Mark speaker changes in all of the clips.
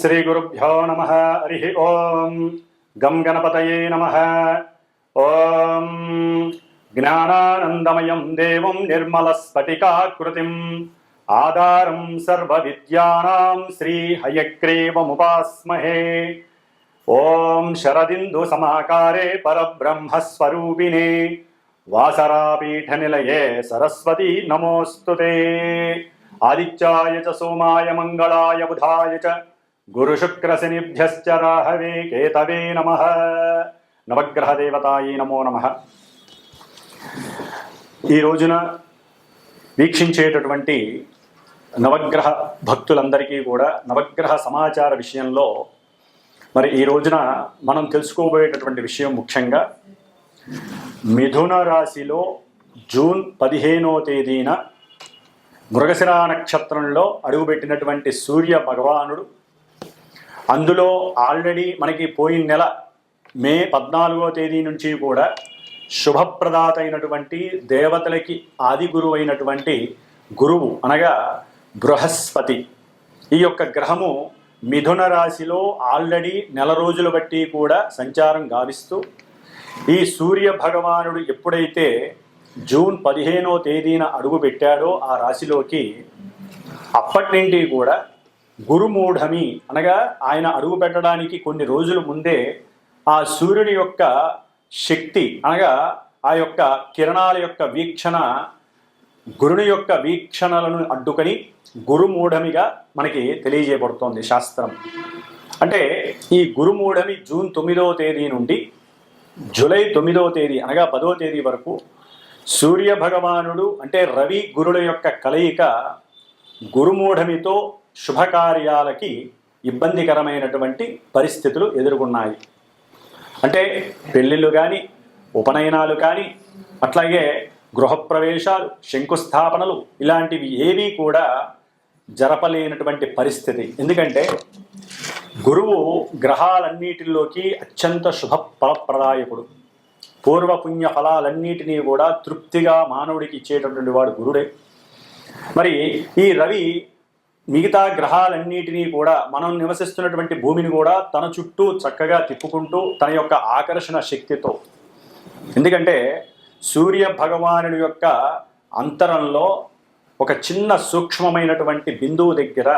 Speaker 1: శ్రీ గురుభ్యో నమ హరి ఓం గం గణపతయే నమ ఓం జ్ఞానానందమయం దేవం నిర్మలస్ఫటికాకృతిం ఆధారం సర్వవిద్యానాం శ్రీహయగ్రీవముపాస్మహే ఓం శరదిందు సమాకారే పరబ్రహ్మస్వరూపిణే వాసరాపీఠ నిలయే సరస్వతి నమోస్తుతే ఆదిత్యాయ చ సోమాయ మంగళాయ బుధాయ గురుశుక్రశనిభ్యశ్చ రాహవే కేతవే నమ నవగ్రహ దేవతాయే నమో నమ ఈ రోజున వీక్షించేటటువంటి నవగ్రహ భక్తులందరికీ కూడా నవగ్రహ సమాచార విషయంలో మరి ఈ రోజున మనం తెలుసుకోబోయేటటువంటి విషయం ముఖ్యంగా మిథున రాశిలో జూన్ పదిహేనో తేదీన మృగశిరా నక్షత్రంలో అడుగుపెట్టినటువంటి సూర్య భగవానుడు అందులో ఆల్రెడీ మనకి పోయిన నెల మే పద్నాలుగో తేదీ నుంచి కూడా శుభప్రదాత అయినటువంటి దేవతలకి ఆది గురువు అయినటువంటి గురువు అనగా బృహస్పతి. ఈ యొక్క గ్రహము మిథున రాశిలో ఆల్రెడీ నెల రోజులు బట్టి కూడా సంచారం గావిస్తూ ఈ సూర్య భగవానుడు ఎప్పుడైతే జూన్ పదిహేనో తేదీన అడుగు పెట్టాడో ఆ రాశిలోకి అప్పటి నుండి కూడా గురుమూఢమి అనగా ఆయన అడుగు పెట్టడానికి కొన్ని రోజుల ముందే ఆ సూర్యుని యొక్క శక్తి అనగా ఆ యొక్క కిరణాల యొక్క వీక్షణ గురుని యొక్క వీక్షణలను అడ్డుకొని గురుమూఢమిగా మనకి తెలియజేయబడుతోంది శాస్త్రం. అంటే ఈ గురుమూఢమి జూన్ తొమ్మిదవ తేదీ నుండి జూలై తొమ్మిదవ తేదీ అనగా పదవ తేదీ వరకు సూర్య భగవానుడు అంటే రవి గురుల యొక్క కలయిక గురుమూఢమితో శుభకార్యాలకి ఇబ్బందికరమైనటువంటి పరిస్థితులు ఎదుర్కొన్నాయి. అంటే పెళ్ళిళ్ళు కానీ ఉపనయనాలు కానీ అట్లాగే గృహప్రవేశాలు శంకుస్థాపనలు ఇలాంటివి ఏవీ కూడా జరపలేనటువంటి పరిస్థితి. ఎందుకంటే గురువు గ్రహాలన్నిటిలోకి అత్యంత శుభ ఫలప్రదాయకుడు. పూర్వపుణ్య ఫలాలన్నిటినీ కూడా తృప్తిగా మానవుడికి ఇచ్చేటటువంటి వాడు గురుడే. మరి ఈ రవి మిగతా గ్రహాలన్నిటినీ కూడా మనం నివసిస్తున్నటువంటి భూమిని కూడా తన చుట్టూ చక్కగా తిప్పుకుంటూ తన యొక్క ఆకర్షణ శక్తితో. ఎందుకంటే సూర్య భగవానుడి యొక్క అంతరంలో ఒక చిన్న సూక్ష్మమైనటువంటి బిందువు దగ్గర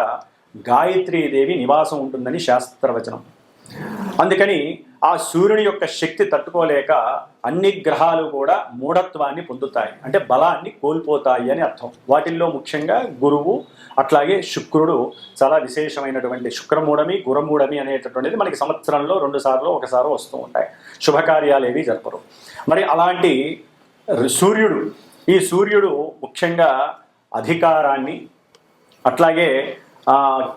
Speaker 1: గాయత్రీదేవి నివాసం ఉంటుందని శాస్త్రవచనం. అందుకని ఆ సూర్యుని యొక్క శక్తి తట్టుకోలేక అన్ని గ్రహాలు కూడా మూఢత్వాన్ని పొందుతాయి. అంటే బలాన్ని కోల్పోతాయి అని అర్థం. వాటిల్లో ముఖ్యంగా గురువు అట్లాగే శుక్రుడు చాలా విశేషమైనటువంటి శుక్రమూఢమి గురమూఢమి అనేటటువంటిది మనకి సంవత్సరంలో రెండు సార్లు ఒకసారి వస్తూ ఉంటాయి. శుభకార్యాలు ఏవి జరపరు. మరి అలాంటి సూర్యుడు ఈ సూర్యుడు ముఖ్యంగా అధికారాన్ని అట్లాగే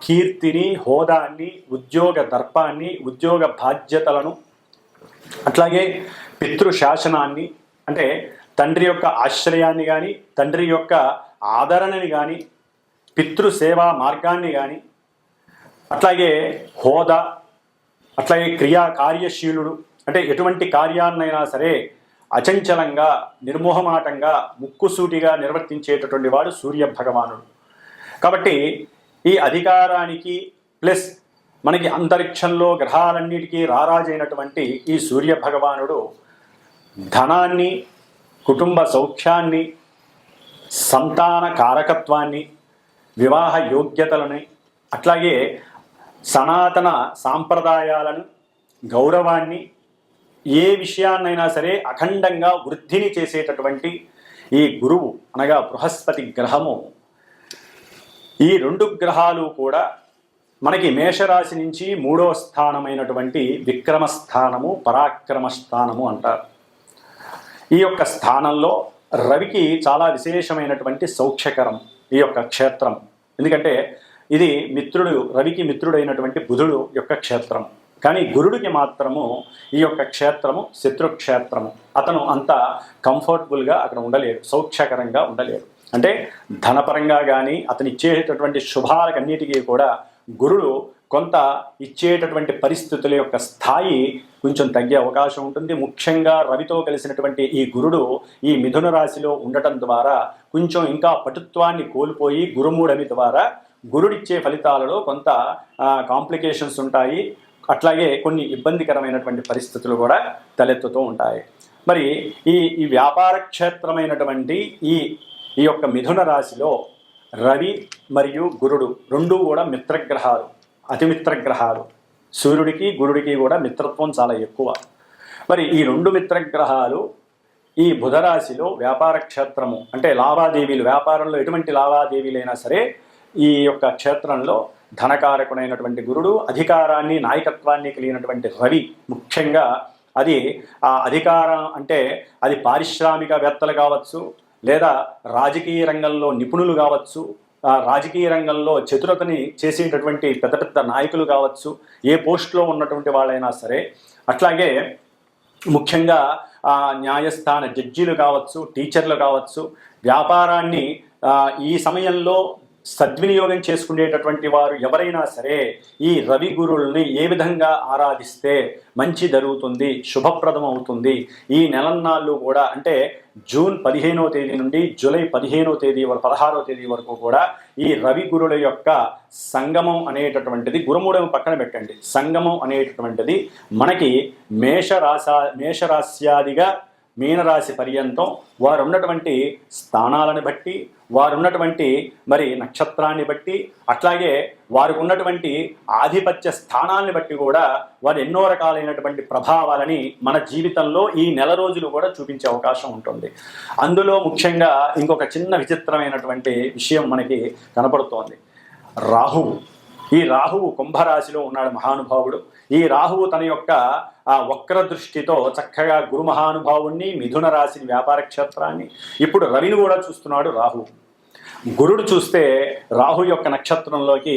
Speaker 1: కీర్తిని హోదాన్ని ఉద్యోగ దర్పాన్ని ఉద్యోగ బాధ్యతలను అట్లాగే పితృ శాసనాన్ని అంటే తండ్రి యొక్క ఆశ్రయాన్ని కానీ తండ్రి యొక్క ఆదరణని కానీ పితృ సేవా మార్గాన్ని కానీ అట్లాగే హోదా అట్లాగే క్రియా కార్యశీలుడు అంటే ఎటువంటి కార్యాన్నైనా సరే అచంచలంగా నిర్మోహమాటంగా ముక్కుసూటిగా నిర్వర్తించేటటువంటి వాడు సూర్య భగవానుడు కాబట్టి ఈ అధికారానికి ప్లస్ మనకి అంతరిక్షంలో గ్రహాలన్నిటికీ రారాజైనటువంటి ఈ సూర్య భగవానుడు ధనాన్ని కుటుంబ సౌఖ్యాన్ని సంతాన కారకత్వాన్ని వివాహ యోగ్యతలని అట్లాగే సనాతన సాంప్రదాయాలను గౌరవాన్ని ఏ విషయాన్నైనా సరే అఖండంగా వృద్ధిని చేసేటటువంటి ఈ గురువు అనగా బృహస్పతి గ్రహము. ఈ రెండు గ్రహాలు కూడా మనకి మేషరాశి నుంచి మూడో స్థానమైనటువంటి విక్రమ స్థానము పరాక్రమ స్థానము అంటారు. ఈ యొక్క స్థానంలో రవికి చాలా విశేషమైనటువంటి సౌఖ్యకరం ఈ యొక్క క్షేత్రం. ఎందుకంటే ఇది మిత్రుడు రవికి మిత్రుడైనటువంటి బుధుడు యొక్క క్షేత్రం. కానీ గురుడికి మాత్రము ఈ యొక్క క్షేత్రము శత్రుక్షేత్రము. అతను అంత కంఫర్టబుల్గా అక్కడ ఉండలేడు సౌఖ్యకరంగా ఉండలేడు. అంటే ధనపరంగా కానీ అతను ఇచ్చేటటువంటి శుభాలకన్నిటికీ కూడా గురుడు కొంత ఇచ్చేటటువంటి పరిస్థితుల యొక్క స్థాయి కొంచెం తగ్గే అవకాశం ఉంటుంది. ముఖ్యంగా రవితో కలిసినటువంటి ఈ గురుడు ఈ మిథున రాశిలో ఉండటం ద్వారా కొంచెం ఇంకా పటుత్వాన్ని కోల్పోయి గురుమూఢమి ద్వారా గురుడిచ్చే ఫలితాలలో కొంత కాంప్లికేషన్స్ ఉంటాయి. అట్లాగే కొన్ని ఇబ్బందికరమైనటువంటి పరిస్థితులు కూడా తలెత్తుతూ ఉంటాయి. మరి ఈ ఈ వ్యాపార క్షేత్రమైనటువంటి ఈ ఈ యొక్క మిథున రాశిలో రవి మరియు గురుడు రెండూ కూడా మిత్రగ్రహాలు అతిమిత్రగ్రహాలు. సూర్యుడికి గురుడికి కూడా మిత్రత్వం చాలా ఎక్కువ. మరి ఈ రెండు మిత్రగ్రహాలు ఈ బుధరాశిలో వ్యాపార క్షేత్రము అంటే లావాదేవీలు వ్యాపారంలో ఎటువంటి లావాదేవీలైనా సరే ఈ యొక్క క్షేత్రంలో ధనకారకుడైనటువంటి గురుడు అధికారాన్ని నాయకత్వాన్ని కలిగినటువంటి రవి ముఖ్యంగా అది ఆ అధికారం అంటే అది పారిశ్రామికవేత్తలు కావచ్చు లేదా రాజకీయ రంగంలో నిపుణులు కావచ్చు రాజకీయ రంగంలో చతురతని చేసేటటువంటి పెద్ద పెద్ద నాయకులు కావచ్చు ఏ పోస్ట్లో ఉన్నటువంటి వాళ్ళైనా సరే అట్లాగే ముఖ్యంగా ఆ, న్యాయస్థాన జడ్జీలు కావచ్చు టీచర్లు కావచ్చు వ్యాపారాన్ని ఈ సమయంలో సద్వినియోగం చేసుకునేటటువంటి వారు ఎవరైనా సరే ఈ రవి గురుల్ని ఏ విధంగా ఆరాధిస్తే మంచి జరుగుతుంది శుభప్రదం అవుతుంది. ఈ నెలన్నాళ్ళు కూడా అంటే జూన్ పదిహేనవ తేదీ నుండి జూలై పదిహేనో తేదీ వరకు పదహారవ తేదీ వరకు కూడా ఈ రవి గురుల యొక్క సంగమం అనేటటువంటిది గురుమూడం పక్కన పెట్టండి. సంగమం అనేటటువంటిది మనకి మేషరాశ మేషరాశ్యాదిగా మీనరాశి పర్యంతం వారు ఉన్నటువంటి స్థానాలను బట్టి వారు ఉన్నటువంటి మరి నక్షత్రాన్ని బట్టి అట్లాగే వారికి ఉన్నటువంటి ఆధిపత్య స్థానాన్ని బట్టి కూడా వారు ఎన్నో రకాలైనటువంటి ప్రభావాలని మన జీవితంలో ఈ నెల రోజులు కూడా చూపించే అవకాశం ఉంటుంది. అందులో ముఖ్యంగా ఇంకొక చిన్న విచిత్రమైనటువంటి విషయం మనకి కనపడుతోంది. రాహువు. ఈ రాహువు కుంభరాశిలో ఉన్నాడు మహానుభావుడు. ఈ రాహువు తన యొక్క ఆ వక్ర దృష్టితో చక్కగా గురు మహానుభావుణ్ణి మిథున రాశిని వ్యాపార క్షేత్రాన్ని ఇప్పుడు రవిని కూడా చూస్తున్నాడు రాహు గురుడు చూస్తే రాహు యొక్క నక్షత్రంలోకి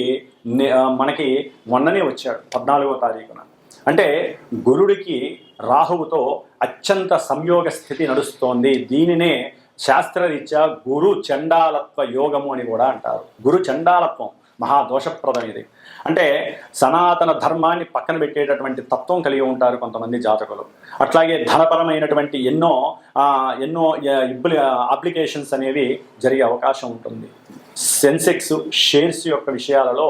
Speaker 1: మనకి మొన్ననే వచ్చాడు పద్నాలుగో తారీఖున. అంటే గురుడికి రాహువుతో అత్యంత సంయోగ స్థితి నడుస్తోంది. దీనినే శాస్త్రరీత్యా గురు చండాలత్వ యోగము అని కూడా అంటారు. గురు చండాలత్వం మహాదోషప్రదం ఇది అంటే సనాతన ధర్మాన్ని పక్కన పెట్టేటటువంటి తత్వం కలిగి ఉంటారు కొంతమంది జాతకులు. అట్లాగే ధనపరమైనటువంటి ఎన్నో ఎన్నో ఇబ్బులు అప్లికేషన్స్ అనేవి జరిగే అవకాశం ఉంటుంది. సెన్సెక్స్ షేర్స్ యొక్క విషయాలలో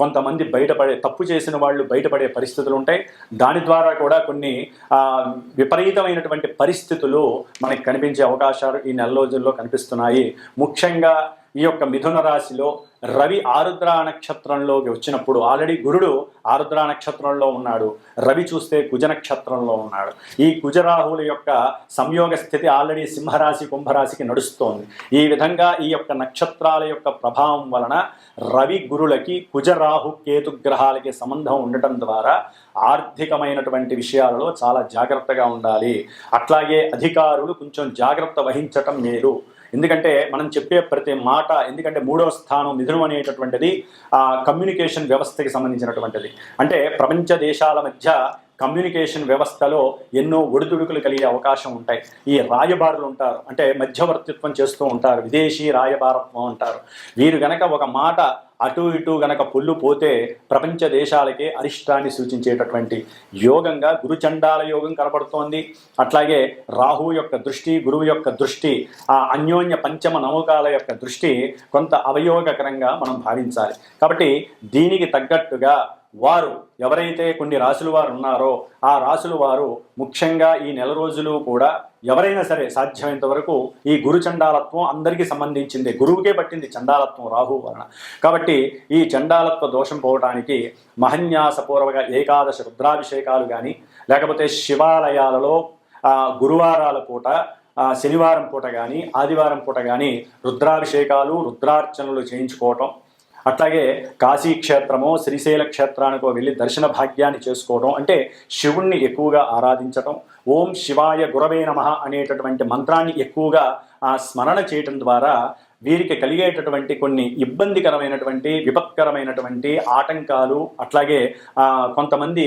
Speaker 1: కొంతమంది బయటపడే తప్పు చేసిన వాళ్ళు బయటపడే పరిస్థితులు ఉంటాయి దాని ద్వారా కూడా కొన్ని విపరీతమైనటువంటి పరిస్థితులు మనకి కనిపించే అవకాశాలు ఈ నెల రోజుల్లో కనిపిస్తున్నాయి. ముఖ్యంగా ఈ యొక్క మిథున రాశిలో రవి ఆరుద్ర నక్షత్రంలోకి వచ్చినప్పుడు ఆల్రెడీ గురుడు ఆరుద్ర నక్షత్రంలో ఉన్నాడు. రవి చూస్తే కుజ నక్షత్రంలో ఉన్నాడు. ఈ కుజరాహువుల యొక్క సంయోగ స్థితి ఆల్రెడీ సింహరాశి కుంభరాశికి నడుస్తోంది. ఈ విధంగా ఈ యొక్క నక్షత్రాల యొక్క ప్రభావం వలన రవి గురులకి కుజరాహు కేతు గ్రహాలకి సంబంధం ఉండటం ద్వారా ఆర్థికమైనటువంటి విషయాలలో చాలా జాగ్రత్తగా ఉండాలి. అట్లాగే అధికారులు కొంచెం జాగ్రత్త వహించటం మేలు. ఎందుకంటే మనం చెప్పే ప్రతి మాట ఎందుకంటే మూడవ స్థానం మిథునం అనేటటువంటిది ఆ కమ్యూనికేషన్ వ్యవస్థకి సంబంధించినటువంటిది. అంటే ప్రపంచ దేశాల మధ్య కమ్యూనికేషన్ వ్యవస్థలో ఎన్నో ఒడిదుడుకులు కలిగే అవకాశం ఉంటాయి. ఈ రాయబారులు ఉంటారు. అంటే మధ్యవర్తిత్వం చేస్తూ ఉంటారు. విదేశీ రాయబారత్వం అంటారు. వీరు గనక ఒక మాట అటు ఇటు గనక పొల్లు పోతే ప్రపంచ దేశాలకే అరిష్టాన్ని సూచించేటటువంటి యోగంగా గురుచండాల యోగం కనబడుతోంది. అట్లాగే రాహు యొక్క దృష్టి గురువు యొక్క దృష్టి ఆ అన్యోన్య పంచమ నౌకాల యొక్క దృష్టి కొంత అవయోగకరంగా మనం భావించాలి. కాబట్టి దీనికి తగ్గట్టుగా వారు ఎవరైతే కొన్ని రాసుల వారు ఉన్నారో ఆ రాసుల వారు ముఖ్యంగా ఈ నెల రోజులు కూడా ఎవరైనా సరే సాధ్యమైనంత వరకు ఈ గురు చండాలత్వం అందరికీ సంబంధించింది. గురువుకే పట్టింది చండాలత్వం రాహు వలన. కాబట్టి ఈ చండాలత్వ దోషం పోవడానికి మహన్యాసపూర్వక ఏకాదశ రుద్రాభిషేకాలు కానీ లేకపోతే శివాలయాలలో గురువారాల పూట శనివారం పూట కానీ ఆదివారం పూట కానీ రుద్రాభిషేకాలు రుద్రార్చనలు చేయించుకోవటం అట్లాగే కాశీ క్షేత్రమో శ్రీశైల క్షేత్రానికో వెళ్ళి దర్శన భాగ్యాన్ని చేసుకోవడం అంటే శివుణ్ణి ఎక్కువగా ఆరాధించటం ఓం శివాయ గురవే నమ అనేటటువంటి మంత్రాన్ని ఎక్కువగా ఆ స్మరణ చేయటం ద్వారా వీరికి కలిగేటటువంటి కొన్ని ఇబ్బందికరమైనటువంటి విపత్కరమైనటువంటి ఆటంకాలు అట్లాగే కొంతమంది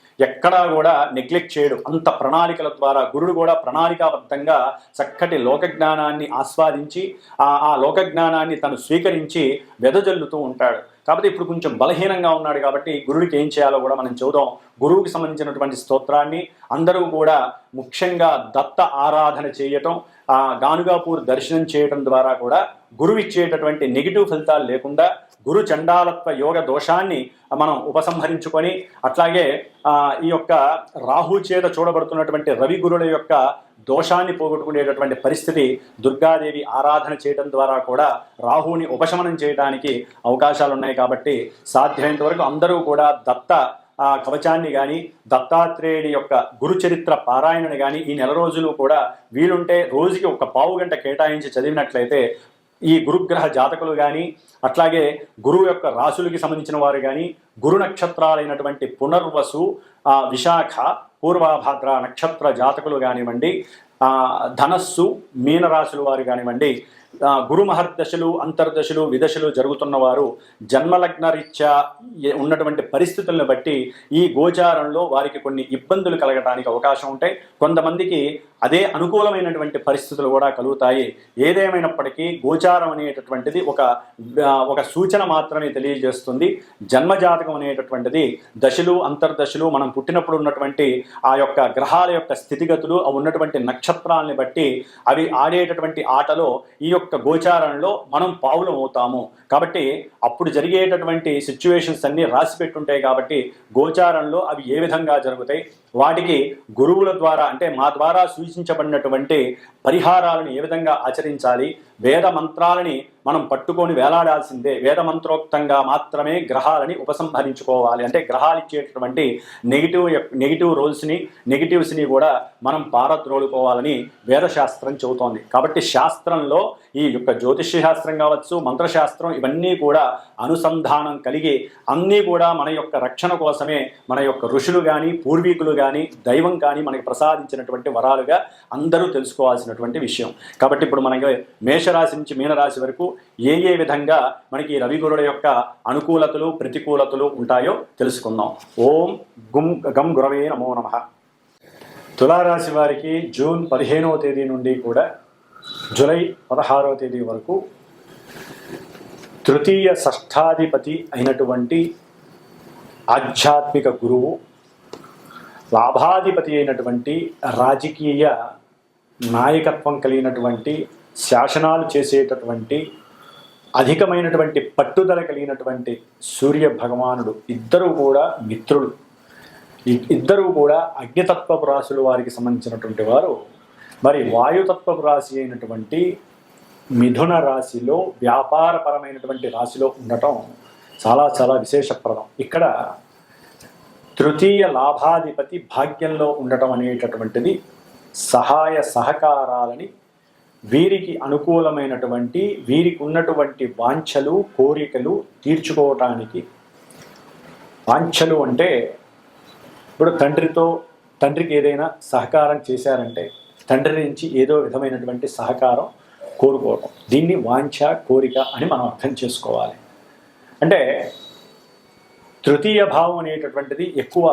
Speaker 1: ఎక్కడా కూడా నెగ్లెక్ట్ చేయడు. అంత ప్రణాళికల ద్వారా గురుడు కూడా ప్రణాళికాబద్ధంగా చక్కటి లోకజ్ఞానాన్ని ఆస్వాదించి ఆ లోకజ్ఞానాన్ని లోక జ్ఞానాన్ని తను స్వీకరించి వెదజల్లుతూ ఉంటాడు. కాబట్టి ఇప్పుడు కొంచెం బలహీనంగా ఉన్నాడు కాబట్టి గురుడికి ఏం చేయాలో కూడా మనం చూద్దాం. గురువుకి సంబంధించినటువంటి స్తోత్రాన్ని అందరూ కూడా ముఖ్యంగా దత్త ఆరాధన చేయటం ఆ గానుగాపూర్ దర్శనం చేయటం ద్వారా కూడా గురువు ఇచ్చేటటువంటి నెగిటివ్ ఫలితాలు లేకుండా గురు చండాలత్వ యోగ దోషాన్ని మనం ఉపసంహరించుకొని అట్లాగే ఈ యొక్క రాహు చేత చూడబడుతున్నటువంటి రవి గురుల యొక్క దోషాన్ని పోగొట్టుకునేటటువంటి పరిస్థితి దుర్గాదేవి ఆరాధన చేయడం ద్వారా కూడా రాహుని ఉపశమనం చేయడానికి అవకాశాలు ఉన్నాయి కాబట్టి సాధ్యమైనంత వరకు అందరూ కూడా దత్త ఆ కవచాన్ని కానీ దత్తాత్రేయుడి యొక్క గురు చరిత్ర పారాయణని కానీ ఈ నెల రోజులు కూడా వీలుంటే రోజుకి ఒక పావు గంట కేటాయించి చదివినట్లయితే ఈ గురుగ్రహ జాతకులు కానీ అట్లాగే గురువు యొక్క రాశులకి సంబంధించిన వారు కానీ గురు నక్షత్రాలైనటువంటి పునర్వసు విశాఖ పూర్వభద్ర నక్షత్ర జాతకులు కానివ్వండి ధనస్సు మీనరాశుల వారు కానివ్వండి గురు మహర్దశలు అంతర్దశలు విదశలు జరుగుతున్న వారు జన్మలగ్న రీత్యా ఉన్నటువంటి పరిస్థితులను బట్టి ఈ గోచారంలో వారికి కొన్ని ఇబ్బందులు కలగడానికి అవకాశం ఉంటాయి. కొంతమందికి అదే అనుకూలమైనటువంటి పరిస్థితులు కూడా కలుగుతాయి. ఏదేమైనప్పటికీ గోచారం అనేటటువంటిది ఒక ఒక సూచన మాత్రమే తెలియజేస్తుంది. జన్మజాతకం అనేటటువంటిది దశలు అంతర్దశలు మనం పుట్టినప్పుడు ఉన్నటువంటి ఆ యొక్క గ్రహాల యొక్క స్థితిగతులు ఆ ఉన్నటువంటి నక్షత్రాలని బట్టి అవి ఆడేటటువంటి ఆటలో ఈ యొక్క గోచారంలో మనం పావులం అవుతాము కాబట్టి అప్పుడు జరిగేటటువంటి సిచ్యువేషన్స్ అన్నీ రాసి పెట్టుంటాయి కాబట్టి గోచారంలో అవి ఏ విధంగా జరుగుతాయి? వాటికి గురువుల ద్వారా అంటే మా ద్వారా సూచించబడినటువంటి పరిహారాలను ఏ విధంగా ఆచరించాలి? వేద మంత్రాలని మనం పట్టుకొని వేలాడాల్సిందే. వేద మంత్రోక్తంగా మాత్రమే గ్రహాలని ఉపసంహరించుకోవాలి. అంటే గ్రహాలు ఇచ్చేటటువంటి నెగిటివ్ నెగిటివ్ రోల్స్ని నెగిటివ్స్ని కూడా మనం పారద్రోలుకోవాలని వేదశాస్త్రం చెబుతోంది. కాబట్టి శాస్త్రంలో ఈ యొక్క జ్యోతిష్య శాస్త్రం కావచ్చు మంత్రశాస్త్రం ఇవన్నీ కూడా అనుసంధానం కలిగి అన్నీ కూడా మన యొక్క రక్షణ కోసమే మన యొక్క ఋషులు కానీ పూర్వీకులు కానీ దైవం కానీ మనకి ప్రసాదించినటువంటి వరాలుగా అందరూ తెలుసుకోవాల్సినటువంటి విషయం. కాబట్టి ఇప్పుడు మనకి మేషరాశి నుంచి మీనరాశి వరకు ఏ ఏ విధంగా మనకి రవి గురుడు యొక్క అనుకూలతలు ప్రతికూలతలు ఉంటాయో తెలుసుకుందాం. ఓం గుం గం గురవే నమో నమ. తులారాశి వారికి జూన్ పదిహేనవ తేదీ నుండి కూడా జూలై పదహారవ తేదీ వరకు తృతీయ షష్ఠాధిపతి అయినటువంటి ఆధ్యాత్మిక గురువు లాభాధిపతి అయినటువంటి రాజకీయ నాయకత్వం కలిగినటువంటి శాసనాలు చేసేటటువంటి అధికమైనటువంటి పట్టుదల కలిగినటువంటి సూర్య భగవానుడు ఇద్దరు కూడా మిత్రులు. ఇద్దరు కూడా అగ్నితత్వపు రాశులు వారికి సంబంధించినటువంటి వారు. మరి వాయుతత్వపు రాశి అయినటువంటి మిథున రాశిలో వ్యాపారపరమైనటువంటి రాశిలో ఉండటం చాలా చాలా విశేషప్రదం. ఇక్కడ తృతీయ లాభాధిపతి భాగ్యంలో ఉండటం అనేటటువంటిది సహాయ సహకారాలని వీరికి అనుకూలమైనటువంటి వీరికి ఉన్నటువంటి వాంఛలు కోరికలు తీర్చుకోవటానికి వాంఛలు అంటే ఇప్పుడు తండ్రితో తండ్రికి ఏదైనా సహకారం చేశారంటే తండ్రి నుంచి ఏదో విధమైనటువంటి సహకారం కోరుకోవటం దీన్ని వాంఛ కోరిక అని మనం అర్థం చేసుకోవాలి. అంటే తృతీయ భావం అనేటటువంటిది ఎక్కువ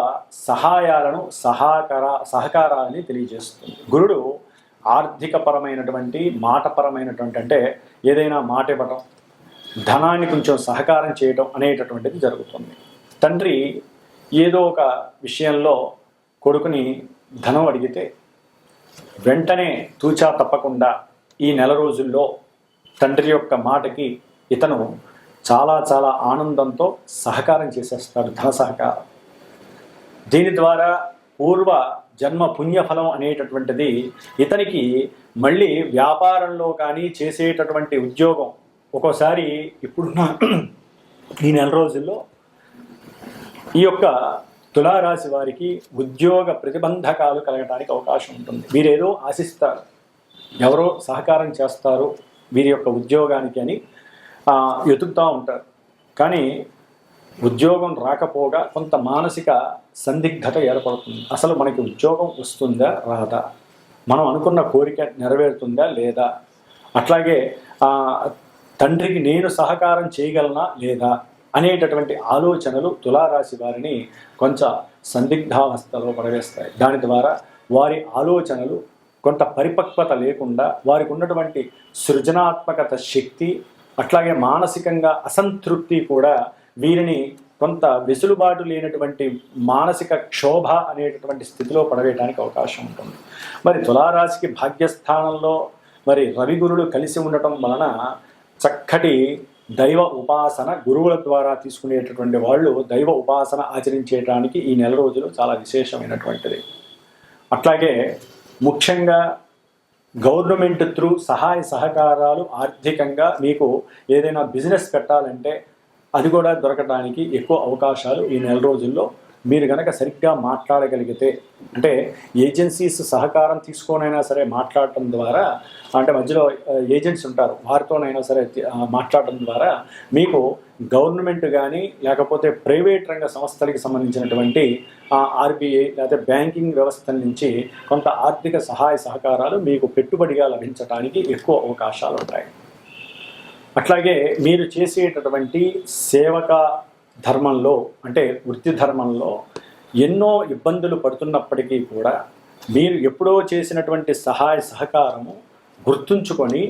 Speaker 1: సహాయాలను సహకార సహకారాలని తెలియజేస్తుంది. గురుడు ఆర్థికపరమైనటువంటి మాటపరమైనటువంటి అంటే ఏదైనా మాట ఇవ్వటం ధనాన్ని కొంచెం సహకారం చేయటం అనేటటువంటిది జరుగుతుంది. తండ్రి ఏదో ఒక విషయంలో కొడుకుని ధనం అడిగితే వెంటనే తూచా తప్పకుండా ఈ నెల రోజుల్లో తండ్రి యొక్క మాటకి ఇతను చాలా చాలా ఆనందంతో సహకారం చేసేస్తాడు ధన సహకారం. దీని ద్వారా పూర్వ జన్మ పుణ్యఫలం అనేటటువంటిది ఇతనికి మళ్ళీ వ్యాపారంలో కానీ చేసేటటువంటి ఉద్యోగం. ఒక్కోసారి ఇప్పుడున్న ఈ నెల రోజుల్లో ఈ యొక్క తులారాశి వారికి ఉద్యోగ ప్రతిబంధకాలు కలగడానికి అవకాశం ఉంటుంది. మీరేదో ఆశిస్తారు. ఎవరో సహకారం చేస్తారు వీరి యొక్క ఉద్యోగానికి అని వెతుకుతూ ఉంటారు. కానీ ఉద్యోగం రాకపోగా కొంత మానసిక సందిగ్ధత ఏర్పడుతుంది. అసలు మనకి ఉద్యోగం వస్తుందా రాదా? మనం అనుకున్న కోరిక నెరవేరుతుందా లేదా? అట్లాగే తండ్రికి నేను సహకారం చేయగలనా లేదా? అనేటటువంటి ఆలోచనలు తులారాశి వారిని కొంచెం సందిగ్ధావస్థలో పడవేస్తాయి. దాని ద్వారా వారి ఆలోచనలు కొంత పరిపక్వత లేకుండా వారికి ఉన్నటువంటి సృజనాత్మకత శక్తి అట్లాగే మానసికంగా అసంతృప్తి కూడా వీరిని కొంత వెసులుబాటు లేనటువంటి మానసిక క్షోభ అనేటటువంటి స్థితిలో పడవేయడానికి అవకాశం ఉంటుంది. మరి తులారాశికి భాగ్యస్థానంలో మరి రవిగురులు కలిసి ఉండటం వలన చక్కటి దైవ ఉపాసన గురువుల ద్వారా తీసుకునేటటువంటి వాళ్ళు దైవ ఉపాసన ఆచరించేయడానికి ఈ నెల రోజులు చాలా విశేషమైనటువంటిది. అట్లాగే ముఖ్యంగా గవర్నమెంట్ త్రూ సహాయ సహకారాలు ఆర్థికంగా మీకు ఏదైనా బిజినెస్ పెట్టాలంటే అది కూడా దొరకడానికి ఎక్కువ అవకాశాలు ఈ నెల రోజుల్లో. మీరు కనుక సరిగ్గా మాట్లాడగలిగితే అంటే ఏజెన్సీస్ సహకారం తీసుకోనైనా సరే మాట్లాడటం ద్వారా అంటే మధ్యలో ఏజెంట్స్ ఉంటారు వారితోనైనా సరే మాట్లాడటం ద్వారా మీకు గవర్నమెంట్ కానీ లేకపోతే ప్రైవేట్ రంగ సంస్థలకి సంబంధించినటువంటి ఆర్బీఐ లేకపోతే బ్యాంకింగ్ వ్యవస్థ నుంచి కొంత ఆర్థిక సహాయ సహకారాలు మీకు పెట్టుబడిగా లభించడానికి ఎక్కువ అవకాశాలు ఉంటాయి అట్లాగే మీరు చేసేటటువంటి సేవక ధర్మంలో అంటే వృత్తి ధర్మంలో ఎన్నో ఇబ్బందులు పడుతున్నప్పటికీ కూడా మీరు ఎప్పుడో చేసినటువంటి సహాయ సహకారము గుర్తుంచుకొని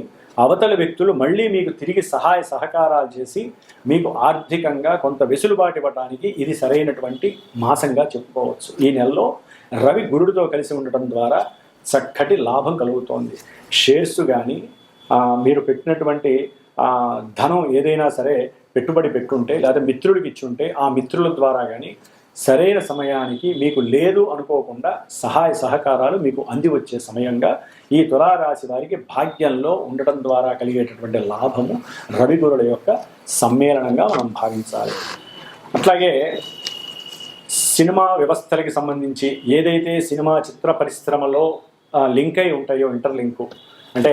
Speaker 1: అవతల వ్యక్తులు మళ్ళీ మీకు తిరిగి సహాయ సహకారాలు చేసి మీకు ఆర్థికంగా కొంత వెసులుబాటు ఇవ్వడానికి ఇది సరైనటువంటి మాసంగా చెప్పుకోవచ్చు. ఈ నెలలో రవి గురుడితో కలిసి ఉండటం ద్వారా చక్కటి లాభం కలుగుతోంది. షేర్స్ కానీ మీరు పెట్టినటువంటి ధనం ఏదైనా సరే పెట్టుబడి పెట్టుంటే లేదా మిత్రుడికి ఇచ్చుంటే ఆ మిత్రుల ద్వారా కానీ సరైన సమయానికి మీకు లేదు అనుకోకుండా సహాయ సహకారాలు మీకు అంది వచ్చే సమయంగా ఈ తులారాశి వారికి భాగ్యంలో ఉండటం ద్వారా కలిగేటటువంటి లాభము రవిగురుల యొక్క సమ్మేళనంగా మనం భావించాలి. అట్లాగే సినిమా వ్యవస్థలకి సంబంధించి ఏదైతే సినిమా చిత్ర పరిశ్రమలో లింక్ అయి ఉంటాయో ఇంటర్లింకు అంటే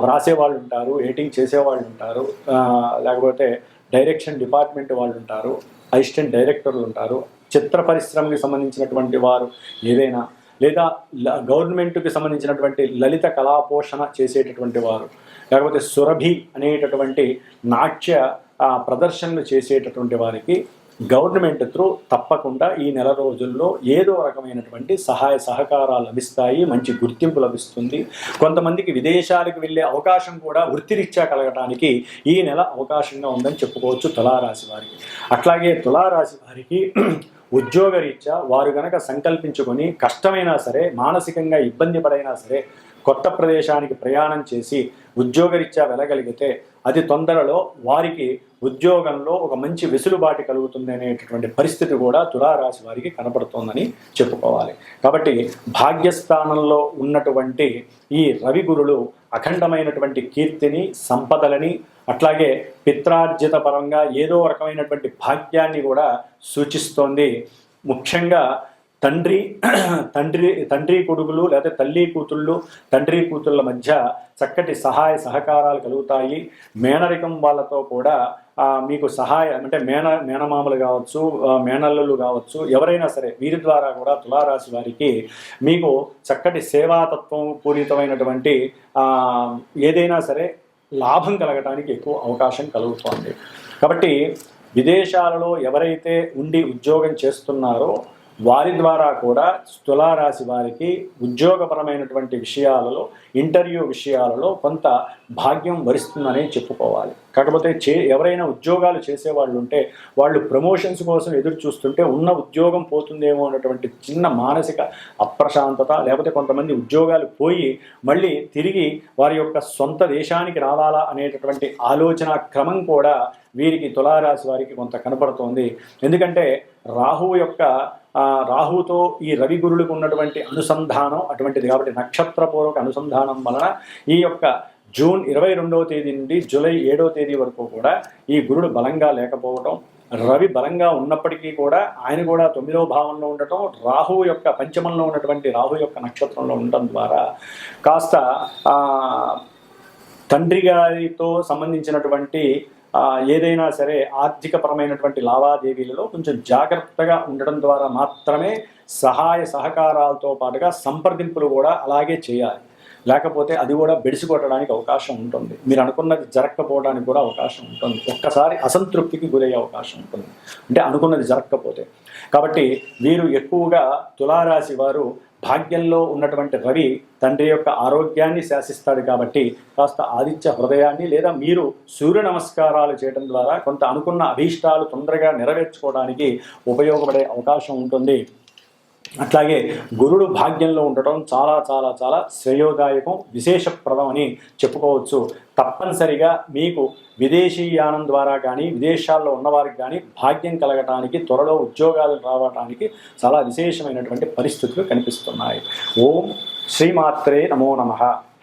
Speaker 1: వ్రాసే వాళ్ళు ఉంటారు ఎడిటింగ్ చేసేవాళ్ళు ఉంటారు లేకపోతే డైరెక్షన్ డిపార్ట్మెంట్ వాళ్ళు ఉంటారు అసిస్టెంట్ డైరెక్టర్లు ఉంటారు. చిత్ర పరిశ్రమకి సంబంధించినటువంటి వారు ఏదైనా లేదా గవర్నమెంట్కి సంబంధించినటువంటి లలిత కళాపోషణ చేసేటటువంటి వారు లేకపోతే సురభి అనేటటువంటి నాట్య ప్రదర్శనలు చేసేటటువంటి వారికి గవర్నమెంట్ త్రూ తప్పకుండా ఈ నెల రోజుల్లో ఏదో రకమైనటువంటి సహాయ సహకారాలు లభిస్తాయి మంచి గుర్తింపు లభిస్తుంది. కొంతమందికి విదేశాలకు వెళ్ళే అవకాశం కూడా వృత్తిరీత్యా కలగటానికి ఈ నెల అవకాశంగా ఉందని చెప్పుకోవచ్చు తులారాశి వారికి. అట్లాగే తులారాశి వారికి ఉద్యోగరీత్యా వారు గనక సంకల్పించుకొని కష్టమైనా సరే మానసికంగా ఇబ్బంది పడైనా సరే కొత్త ప్రదేశానికి ప్రయాణం చేసి ఉద్యోగరీత్యా వెళ్ళగలిగితే అతి తొందరలో వారికి ఉద్యోగంలో ఒక మంచి వెసులుబాటు కలుగుతుంది అనేటటువంటి పరిస్థితి కూడా తులారాశి వారికి కనపడుతోందని చెప్పుకోవాలి. కాబట్టి భాగ్యస్థానంలో ఉన్నటువంటి ఈ రవి గురులు అఖండమైనటువంటి కీర్తిని సంపదలని అట్లాగే పిత్రార్జిత పరంగా ఏదో రకమైనటువంటి భాగ్యాన్ని కూడా సూచిస్తోంది. ముఖ్యంగా తండ్రి తండ్రి తండ్రి కొడుకులు లేదా తల్లి కూతుళ్ళు తండ్రి కూతుళ్ళ మధ్య చక్కటి సహాయ సహకారాలు కలుగుతాయి. మేనరికం వాళ్ళతో కూడా మీకు సహాయ అంటే మేన మేనమామలు కావచ్చు మేనల్లులు కావచ్చు ఎవరైనా సరే వీరి ద్వారా కూడా తులారాశి వారికి మీకు చక్కటి సేవాతత్వం పూరితమైనటువంటి ఏదైనా సరే లాభం కలగటానికి ఎక్కువ అవకాశం కలుగుతోంది. కాబట్టి విదేశాలలో ఎవరైతే ఉండి ఉద్యోగం చేస్తున్నారో వారి ద్వారా కూడా తులారాశి వారికి ఉద్యోగపరమైనటువంటి విషయాలలో ఇంటర్వ్యూ విషయాలలో కొంత భాగ్యం వరిస్తుందని చెప్పుకోవాలి. కాకపోతే చే ఎవరైనా ఉద్యోగాలు చేసేవాళ్ళు ఉంటే వాళ్ళు ప్రమోషన్స్ కోసం ఎదురు చూస్తుంటే ఉన్న ఉద్యోగం పోతుందేమో అన్నటువంటి చిన్న మానసిక అప్రశాంతత లేకపోతే కొంతమంది ఉద్యోగాలు పోయి మళ్ళీ తిరిగి వారి యొక్క సొంత దేశానికి రావాలా అనేటటువంటి ఆలోచన క్రమం కూడా వీరికి తులారాశి వారికి కొంత కనపడుతోంది. ఎందుకంటే రాహువు యొక్క రాహుతో ఈ రవి గురులకు ఉన్నటువంటి అనుసంధానం అటువంటిది కాబట్టి నక్షత్రపూర్వక అనుసంధానం వలన ఈ యొక్క జూన్ ఇరవై రెండవ తేదీ నుండి జూలై ఏడవ తేదీ వరకు కూడా ఈ గురుడు బలంగా లేకపోవడం రవి బలంగా ఉన్నప్పటికీ కూడా ఆయన కూడా తొమ్మిదవ భావంలో ఉండటం రాహు యొక్క పంచమంలో ఉన్నటువంటి రాహు యొక్క నక్షత్రంలో ఉండటం ద్వారా కాస్త తండ్రి గారితో సంబంధించినటువంటి ఏదైనా సరే ఆర్థికపరమైనటువంటి లావాదేవీలలో కొంచెం జాగ్రత్తగా ఉండడం ద్వారా మాత్రమే సహాయ సహకారాలతో పాటుగా సంప్రదింపులు కూడా అలాగే చేయాలి. లేకపోతే అది కూడా బెడిసికొట్టడానికి అవకాశం ఉంటుంది. మీరు అనుకున్నది జరగకపోవడానికి కూడా అవకాశం ఉంటుంది. ఒక్కసారి అసంతృప్తికి గురయ్యే అవకాశం ఉంటుంది. అంటే అనుకున్నది జరగకపోతే కాబట్టి వీరు ఎక్కువగా తులారాశి వారు భాగ్యంలో ఉన్నటువంటి రవి తండ్రి యొక్క ఆరోగ్యాన్ని శాసిస్తాడు కాబట్టి కాస్త ఆదిత్య హృదయాన్ని లేదా మీరు సూర్య నమస్కారాలు చేయడం ద్వారా కొంత అనుకున్న అభీష్టాలు తొందరగా నెరవేర్చుకోవడానికి ఉపయోగపడే అవకాశం ఉంటుంది. అట్లాగే గురుడు భాగ్యంలో ఉండటం చాలా చాలా చాలా శ్రేయోదాయకం విశేషప్రదం అని చెప్పుకోవచ్చు. తప్పనిసరిగా మీకు విదేశీయానం ద్వారా కానీ విదేశాల్లో ఉన్నవారికి కానీ భాగ్యం కలగటానికి త్వరలో ఉద్యోగాలు రావడానికి చాలా విశేషమైనటువంటి పరిస్థితులు కనిపిస్తున్నాయి. ఓం శ్రీమాత్రే నమో నమః.